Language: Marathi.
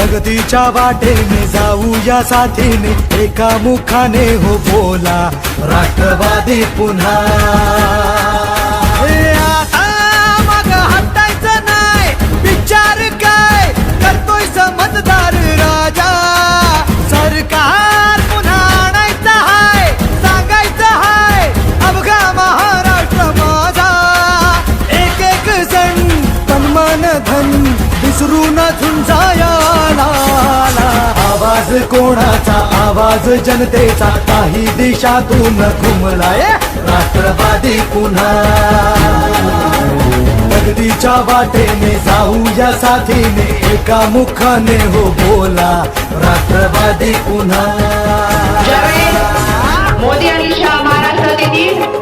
प्रगतीच्या वाटेने जाऊ या साथीने एका मुखाने हो बोला राष्ट्रवादी पुन्हा. आता मग हटायचं नाही विचार काय करतोय समजदार राजा. सरकार पुन्हा आणायचं हाय सांगायचं हाय अवघा महाराष्ट्र माझा. एक एक जण तन धन विसरू न झुंजायाला कोणाचा? आवाज जनतेचा. काही दिशातून घुमलाय राष्ट्रवादी पुन्हा. अगदीच्या वाटेने जाऊ या साथीने. एका मुखाने हो बोला राष्ट्रवादी पुन्हा. मोदी आणि शाह महाराष्ट्रात येतील